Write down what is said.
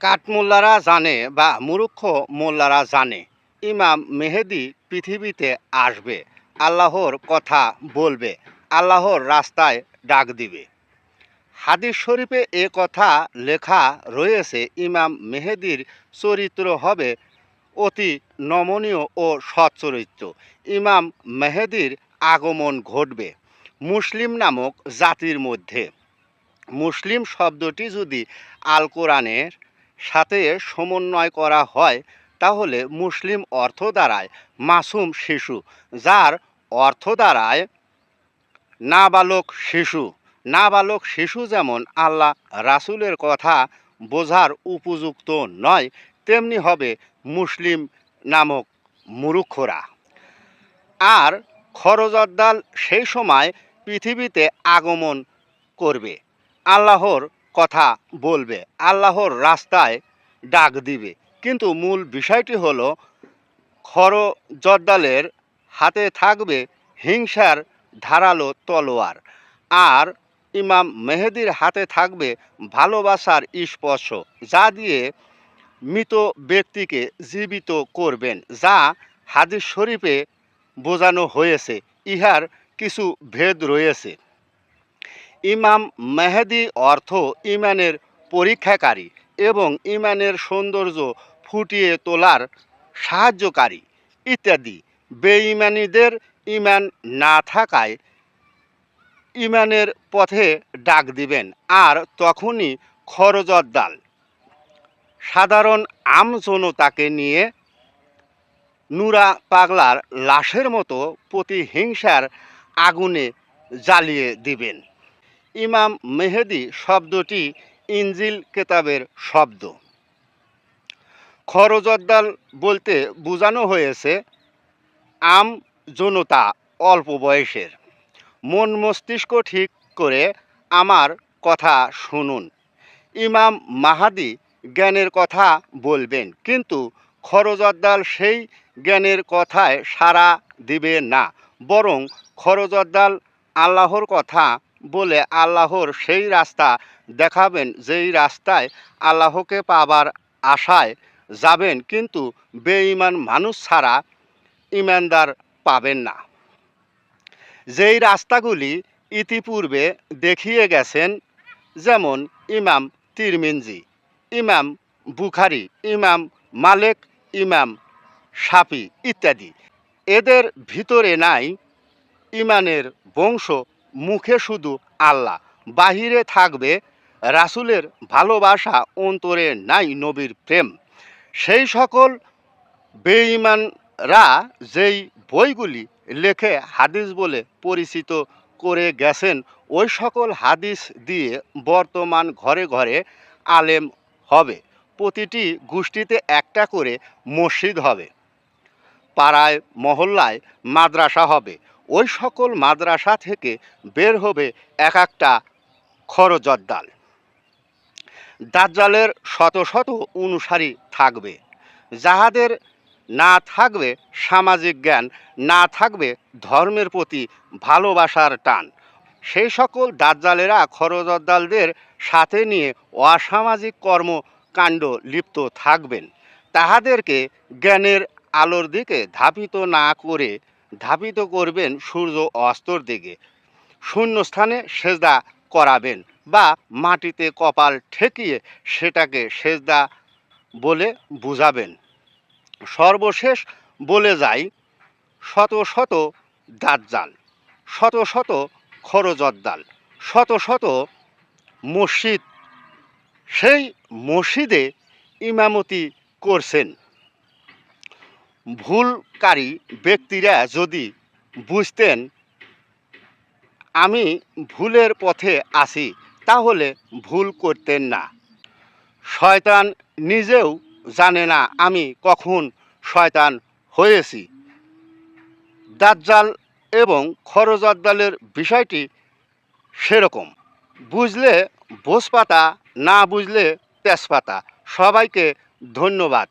কাঠমোল্লারা জানে বা মূর্খ মোল্লারা জানে, ইমাম মেহেদি পৃথিবীতে আসবে, আল্লাহর কথা বলবে, আল্লাহর রাস্তায় ডাক দিবে। হাদিস শরীফে এ কথা লেখা রয়েছে, ইমাম মেহেদির চরিত্র হবে অতি নমনীয় ও সচ্চরিত্র ইমাম মেহেদির আগমন ঘটবে মুসলিম নামক জাতির মধ্যে। মুসলিম শব্দটি যদি আল কোরআনের সাথে সমন্বয় করা হয়, তাহলে মুসলিম অর্থ দ্বারায় মাসুম শিশু, যার অর্থ দ্বারায় নাবালক শিশু। নাবালক শিশু যেমন আল্লাহ রাসুলের কথা বোঝার উপযুক্ত নয়, তেমনি হবে মুসলিম নামক মুরুক্ষরা আর খরজদ্দাল সেই সময় পৃথিবীতে আগমন করবে। আল্লাহর কথা বলবে। আল্লাহর রাস্তায় ডাক দিবে। কিন্তু মূল বিষয়টি হলো খরজদ্দালের হাতে থাকবে হিংসার ধারালো তলোয়ার আর ইমাম মেহেদির হাতে থাকবে ভালোবাসার স্পর্শ, যা দিয়ে মৃত ব্যক্তিকে জীবিত করবেন, যা হাদিস শরীফে বোঝানো হয়েছে। ইহার কিছু ভেদ রয়েছে। ইমাম মেহেদি অর্থ ইমানের পরীক্ষাকারী এবং ইমানের সৌন্দর্য ফুটিয়ে তোলার সাহায্যকারী ইত্যাদি। বেঈমানিদের ইমান না থাকায় ইমানের পথে ডাক দিবেন, আর তখনই খরজদ্দাল সাধারণ আম জনতাকে নিয়ে নুরা পাগলার লাশের মতো প্রতিহিংসার আগুনে জ্বালিয়ে দিবেন। ইমাম মেহেদি শব্দটি ইঞ্জিল কেতাবের শব্দ। খরজদ্দাল বলতে বোঝানো হয়েছে, আম জনতা অল্প বয়সের। মন মস্তিষ্ক ঠিক করে আমার কথা শুনুন। ইমাম মাহাদি জ্ঞানের কথা বলবেন, কিন্তু খরজদ্দাল সেই জ্ঞানের কথায় সাড়া দিবে না, বরং খরজদ্দাল আল্লাহর কথা বলে আল্লাহর সেই রাস্তা দেখাবেন, যেই রাস্তায় আল্লাহকে পাবার আশায় যাবেন, কিন্তু বেঈমান মানুষ ছাড়া ইমানদার পাবেন না। যেই রাস্তাগুলি ইতিপূর্বে দেখিয়ে গেছেন, যেমন ইমাম তিরমিনজি, ইমাম বুখারি, ইমাম মালেক, ইমাম সাপি ইত্যাদি। এদের ভিতরে নাই ইমানের বংশ মুখে শুধু আল্লাহ, বাহিরে থাকবে রাসূলের ভালোবাসা, অন্তরে নাই নবীর প্রেম। সেই সকল বেঈমানরা যেই বইগুলি লেখে, হাদিস বলে পরিচিত করে গেছেন, ওই সকল হাদিস দিয়ে বর্তমান ঘরে ঘরে আলেম হবে। প্রতিটি গোষ্ঠীতে একটা করে মসজিদ হবে, পাড়ায়, মহল্লায় মাদ্রাসা হবে। ওই সকল মাদ্রাসা থেকে বের হবে এক একটা খরজদ্দাল দাজ্জালের শত শত অনুসারী থাকবে। যাহাদের না থাকবে সামাজিক জ্ঞান, না থাকবে ধর্মের প্রতি ভালোবাসার টান, সেই সকল দাজ্জালেরা খরজদ্দালদের সাথে নিয়ে অসামাজিক কর্মকাণ্ড লিপ্ত থাকবেন। তাহাদেরকে জ্ঞানের আলোর দিকে ধাপিত না করে ধাপিত করবেন সূর্য অস্তর দিকে। শূন্যস্থানে সেজদা করাবেন বা মাটিতে কপাল ঠেকিয়ে সেটাকে সেজদা বলে বুঝাবেন। সর্বশেষ বলে যাই, শত শত দাজ্জাল, শত শত খরজদ্দাল, শত শত মসজিদ। সেই মসজিদে ইমামতি করছেন। ভুলকারী ব্যক্তিরা যদি বুঝতেন, আমি ভুলের পথে আছি তাহলে ভুল করতেন না। শয়তান নিজেও জানে না, আমি কখন শয়তান হয়েছি দাজ্জাল এবং খরজদ্দালের বিষয়টি সেরকম। বুঝলে বোসপাতা না বুঝলে তেজপাতা। সবাইকে ধন্যবাদ।